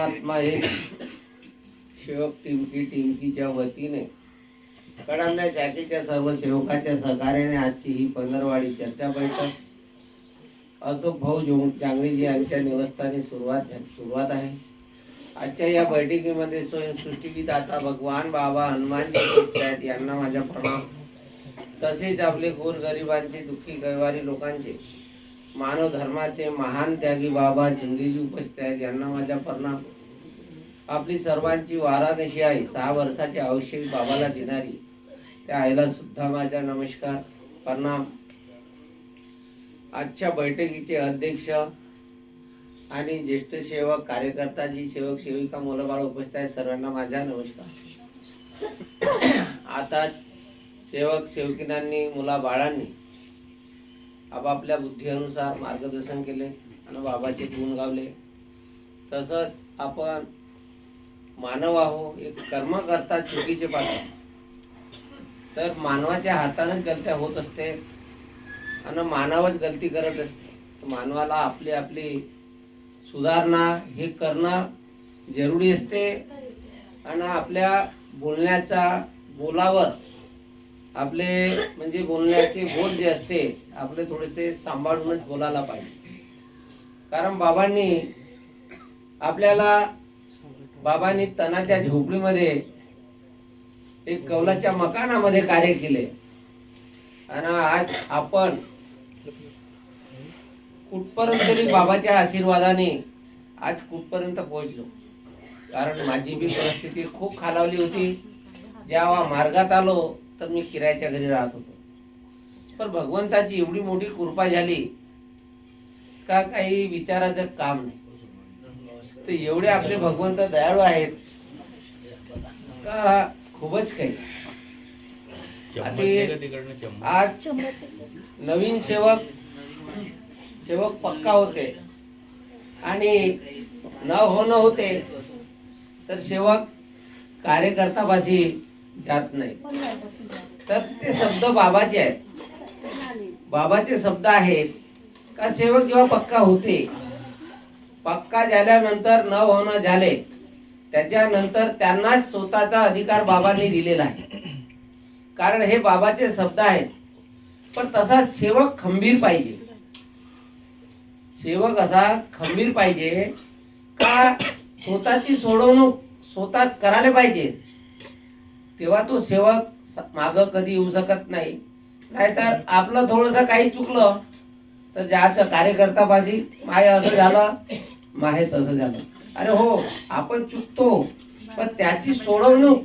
परमात्मा एक सेवक टिमकी टिमकीच्या वतीने कडांना शाखेच्या सर्व सेवकाच्या सहकार्याने आजची ही पंधरवाडी चर्चा बैठक. अशोक भाऊ चांगलीजी यांच्या निवस्थाने सुरुवात सुरुवात आहे. आजच्या या बैठकीमध्ये स्वयं दाता भगवान बाबा हनुमानजी आहेत यांना माझा प्रणाम. तसेच आपले गोरगरिबांचे दुःखी कैवारी लोकांचे मानव धर्माचे महान त्यागी बाबा जिंगीजी उपस्थित आहेत यांना माझा प्रणाम. आपली सर्वांची वाराणसी आई सहा वर्षाचे औषध बाबाला देणारी. त्या आईला सुद्धा माझा नमस्कार प्रणाम. आजच्या बैठकीचे अध्यक्ष आणि ज्येष्ठ सेवक कार्यकर्ता जी सेवक सेविका मुलं बाळ उपस्थित आहेत सर्वांना माझा नमस्कार. आता सेवक सेवकिनांनी मुला बाळांनी आपापल्या बुद्धीनुसार मार्गदर्शन केले आणि बाबाचे गुण गावले. तसंच आपण मानव आहो एक कर्म करतात चुकीचे पात्र तर मानवाच्या हातानेच गलत्या होत असते आणि मानवच गलती करत असते. मानवाला आपली आपली सुधारणा हे करणं जरुरी असते. आणि आपल्या बोलण्याचा बोलावर आपले म्हणजे बोलण्याचे बोल जे असते आपले थोडेसे सांभाळूनच बोलायला पाहिजे. कारण बाबांनी आपल्याला बाबांनी तणाच्या झोपडीमध्ये एक कौलाच्या मकानामध्ये कार्य केले. आणि आज आपण कुठपर्यंत तरी बाबाच्या आशीर्वादाने आज कुठपर्यंत पोहोचलो. कारण माझी बी परिस्थिती खूप खालावली होती. जेव्हा मार्गात आलो तर मी किरायाच्या घरी राहत होतो. पण भगवंताची एवढी मोठी कृपा झाली का काही विचाराचं काम नाही. तर एवढे आपले भगवंत दयाळू आहेत. का खूपच काही. आज नवीन सेवक सेवक पक्का होते. आणि न होणं होते तर सेवक कार्यकर्तापाशी जात नाही. तर ते शब्द बाबाचे आहेत. बाबाचे शब्द आहेत का सेवक जेव्हा पक्का होते पक्का झाल्यानंतर न होणं झाले त्याच्यानंतर त्यांनाच स्वतःचा अधिकार बाबांनी दिलेला आहे. कारण हे बाबाचे शब्द आहेत. पण तसा सेवक खंबीर पाहिजे. सेवक असा खंबीर पाहिजे का स्वतःची सोडवणूक स्वतः करायला पाहिजे? तेव्हा तो सेवक माग कधी येऊ शकत नाही. नाहीतर आपलं थोडस काही चुकलं तर ज्याचं कार्यकर्तापाशी माय असं झालं माहे तसं झालं. अरे हो आपण चुकतो पण त्याची सोडवणूक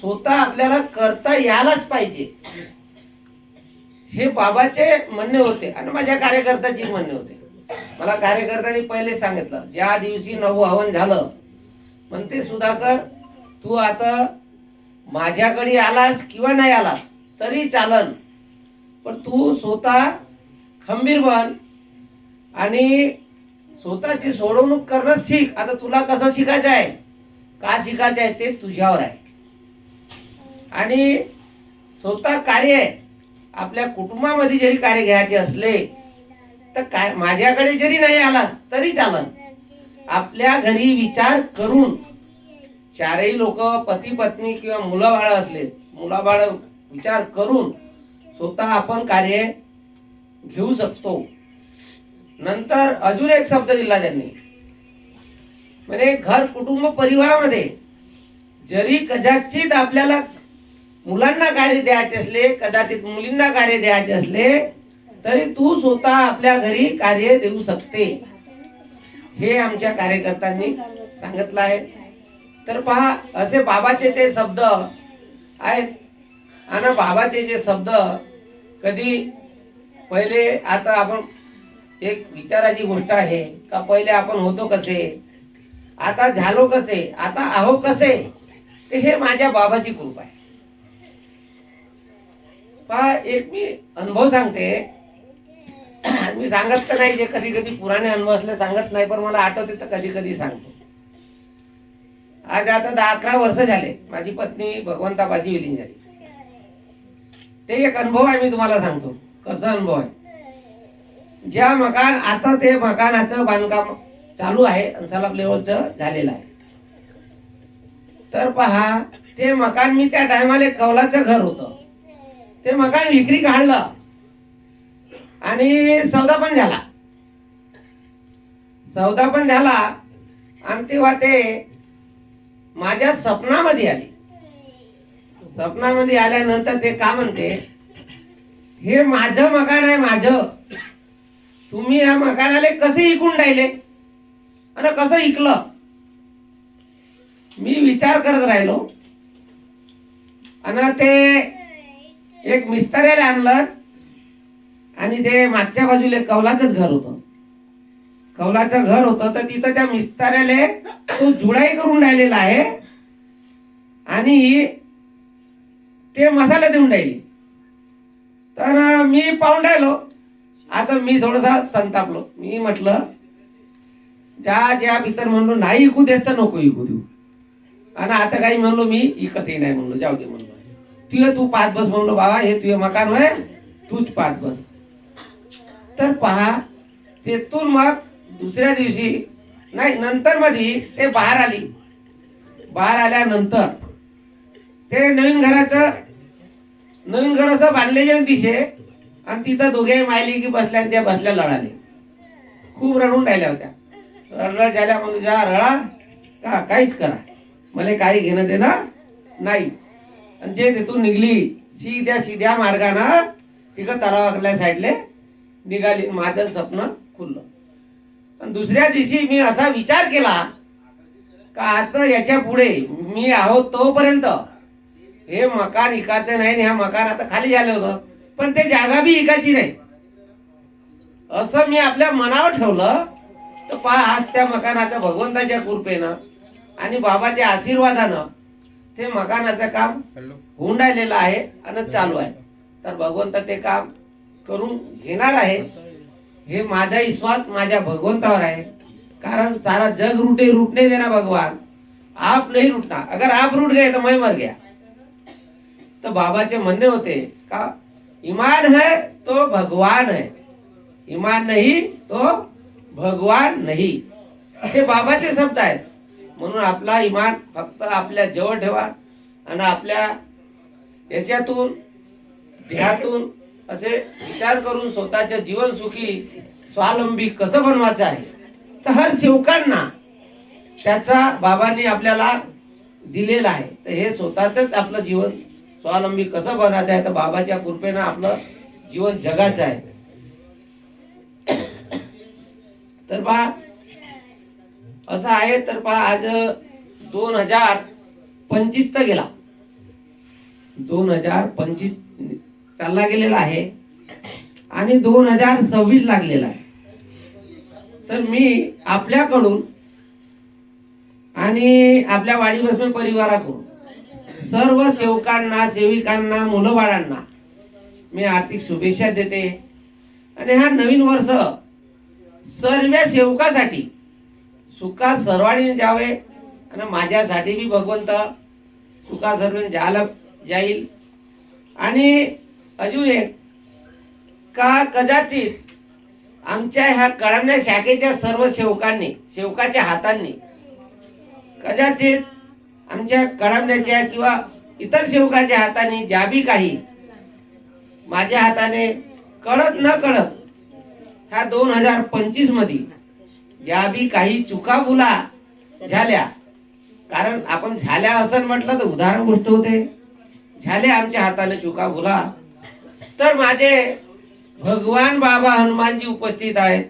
स्वतः आपल्याला करता यायलाच पाहिजे. हे बाबाचे म्हणणे होते आणि माझ्या कार्यकर्त्याचे म्हणणे होते. मला कार्यकर्त्यांनी पहिले सांगितलं ज्या दिवशी नऊ हवन झालं म्हणते सुधाकर तू आता माझ्याकडे आलास किंवा नाही आलास तरी चालन. पण तू स्वतः खंबीर बन आणि स्वतःची सोडवणूक करणं शिक. आता तुला कसं शिकायचं आहे? का शिकायचं आहे ते तुझ्यावर आहे. आणि स्वतः कार्य आहे. आपल्या कुटुंबामध्ये जरी कार्य घ्यायचे असले तर काय माझ्याकडे जरी नाही आलास तरी चालन. आपल्या घरी विचार करून चारही लोक पती पत्नी किंवा मुलाबाळ असले मुलाबाळ विचार करून स्वतः आपण कार्य घेऊ शकतो. नंतर अजून एक शब्द दिला त्यांनी. म्हणजे घर कुटुंब परिवारामध्ये जरी कदाचित आपल्याला मुलांना कार्य द्यायचे असले कदाचित मुलींना कार्य द्यायचे असले तरी तू स्वतः आपल्या घरी कार्य देऊ शकते. हे आमच्या कार्यकर्त्यांनी सांगितलं आहे. तर पहा असे बाबाचे ते शब्द आहेत. आणि बाबाचे जे शब्द कधी पहिले आता आपण एक विचाराची गोष्ट आहे का पहिले आपण होतो कसे? आता झालो कसे? आता आहो कसे? ते हे माझ्या बाबाची कृपा आहे. पहा एक मी अनुभव सांगते. मी सांगत तर नाही जे कधी कधी पुराणे अनुभव असले सांगत नाही पण मला आठवते तर कधी कधी सांगतो. आज आता दहा अकरा वर्ष झाले. माझी पत्नी भगवंतापाशी विलीन झाली. ते एक अनुभव आहे मी तुम्हाला सांगतो. कसा अनुभव आहे? ज्या मकान आता ते मकानाचं बांधकाम चालू आहे सलाब लेवलचं झालेलं आहे. तर पहा ते मकान मी त्या टायमाला कौलाचं घर होतं. ते मकान विक्री काढलं. आणि सौदा पण झाला. सौदा पण झाला. आणि तेव्हा ते माझ्या स्वप्नामध्ये आली. स्वप्नामध्ये आल्यानंतर ते का म्हणते? हे माझं मकान आहे माझं. तुम्ही या मकानाला कसे इकून राहिले? आणि कसं इकलं? मी विचार करत राहिलो. आणि ते एक मिस्तऱ्याला आणलं. आणि ते मागच्या बाजूला कौलाचंच घर होतं. कौलाचं घर होतं तर तिथं त्या मिस्त्र्याला तो जुडाई करून राहिलेला आहे. आणि ते मसाला देऊन राहिली. तर मी पाहून राहिलो. आता मी थोडासा संतापलो. मी म्हटलं ज्या ज्या भीतर म्हणलो नाही इकू देस तर नको इकू देऊ. आणि आता काही म्हणलो मी इकतही नाही म्हणलो. जाऊ दे म्हणलो. तुझे तू पाच बस म्हणलो बाबा. हे तुझे मकान होय तूच पाच बस. तर पहा तेथून मग दुसऱ्या दिवशी नाही नंतर मध्ये ते बाहेर आली. बाहेर आल्यानंतर ते नवीन घराचं नवीन घर असं बांधलेले दिसे आणि तिथं दोघे मायली की बसल्या आणि त्या बसल्या लढाले खूप रडून राहिल्या होत्या. रडरड झाल्या म्हणून जा रडा. का काहीच करा. मला काही घेणं देणं नाही. आणि जे तिथून निघली सीध्या सीध्या मार्गानं तिकडं तलावाकडल्या साईडले निघाली. माझं स्वप्न खुललं. दुसऱ्या दिवशी मी असा विचार केला का आता याच्यापुढे मी आहोत तोपर्यंत हे मकान इकायचं नाही ह्या मकान आता खाली झालं होतं पण ते जागा बी इकायची नाही. असं मी आपल्या मनावर ठेवलं तर पहा आज त्या मकानाच्या भगवंताच्या कृपेनं आणि बाबाच्या आशीर्वादानं ते मकानाचं काम होऊन राहिलेलं आहे आणि चालू आहे. तर भगवंत ते काम करून घेणार आहे. हे माझा विश्वास माझ्या भगवंतावर आहे. कारण सारा जग रूटे रूटने देना भगवान. आप नहीं रूटना अगर आप रूट गए तो मैं मर गया. तो बाबाचे म्हणणे होते का इमान है तो भगवान है. इमान नाही तो भगवान नाही. हे बाबाचे शब्द आहेत. म्हणून आपला इमान फक्त आपल्या जवळ ठेवा. आणि आपल्या याच्यातून देहातून असे विचार करून स्वतःच्या जीवन सुखी स्वावलंबी कसं बनवायचं आहे? तर हर सेवकांना त्याचा बाबांनी आपल्याला दिलेला आहे. तर हे स्वतःच आपलं जीवन स्वावलंबी कसं बनवायचं आहे? तर बाबाच्या कृपेनं आपलं जीवन जगाचं आहे. तर पहा असं आहे तर पहा आज दोन हजार पंचवीस तर गेला. दोन हजार पंचवीस चालला गेलेला आहे. आणि दोन हजार सव्वीस लागलेला आहे. तर मी आपल्याकडून आणि आपल्या वाडी बसमें परिवाराकडून सर्व सेवकांना सेविकांना मुलं बाळांना मी आर्थिक शुभेच्छा देते. आणि हा नवीन वर्ष सर्व सेवकासाठी सुखा सर्वांनी जावे आणि माझ्यासाठी बी भगवंत सुखा सर्व जायला जाईल. आणि अजून एक. का कदाचित आमच्या ह्या कळमण्या शाखेच्या सर्व सेवकांनी सेवकाच्या हातांनी कदाचित आमच्या कळमण्याच्या किंवा इतर सेवकाच्या हाताने ज्या बी काही माझ्या हाताने कळत न कळत ह्या दोन हजार पंचवीसमध्ये ज्या बी काही चुकाबुला झाल्या कारण आपण झाल्या असं म्हटलं तर उदाहरण गोष्ट होते. झाल्या आमच्या हाताने चुकाभुला तर माझे भगवान बाबा हनुमानजी उपस्थित आहेत.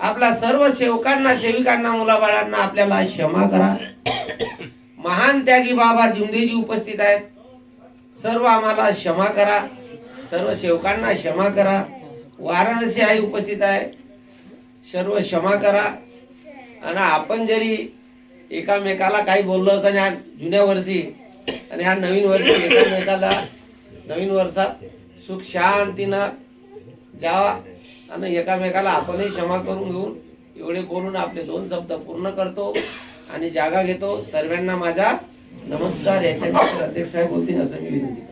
आपल्या सर्व सेवकांना सेविकांना मुलाबाळांना आपल्याला क्षमा करा. महान त्यागी बाबा जिंदेजी उपस्थित आहेत. सर्व आम्हाला क्षमा करा. सर्व सेवकांना क्षमा करा. वाराणसी आई उपस्थित आहे. सर्व क्षमा करा. आणि आपण जरी एकामेकाला काही बोललो असं ह्या जुन्या वर्षी आणि ह्या नवीन वर्षी एकामेकाला नवीन वर्षात सुख शांतीनं जावा आणि एकामेकाला आपणही क्षमा करून घेऊन एवढे बोलून आपले दोन शब्द पूर्ण करतो आणि जागा घेतो. सर्वांना माझा नमस्कार. याच्या अध्यक्ष साहेब बोलतील असं मी विनंती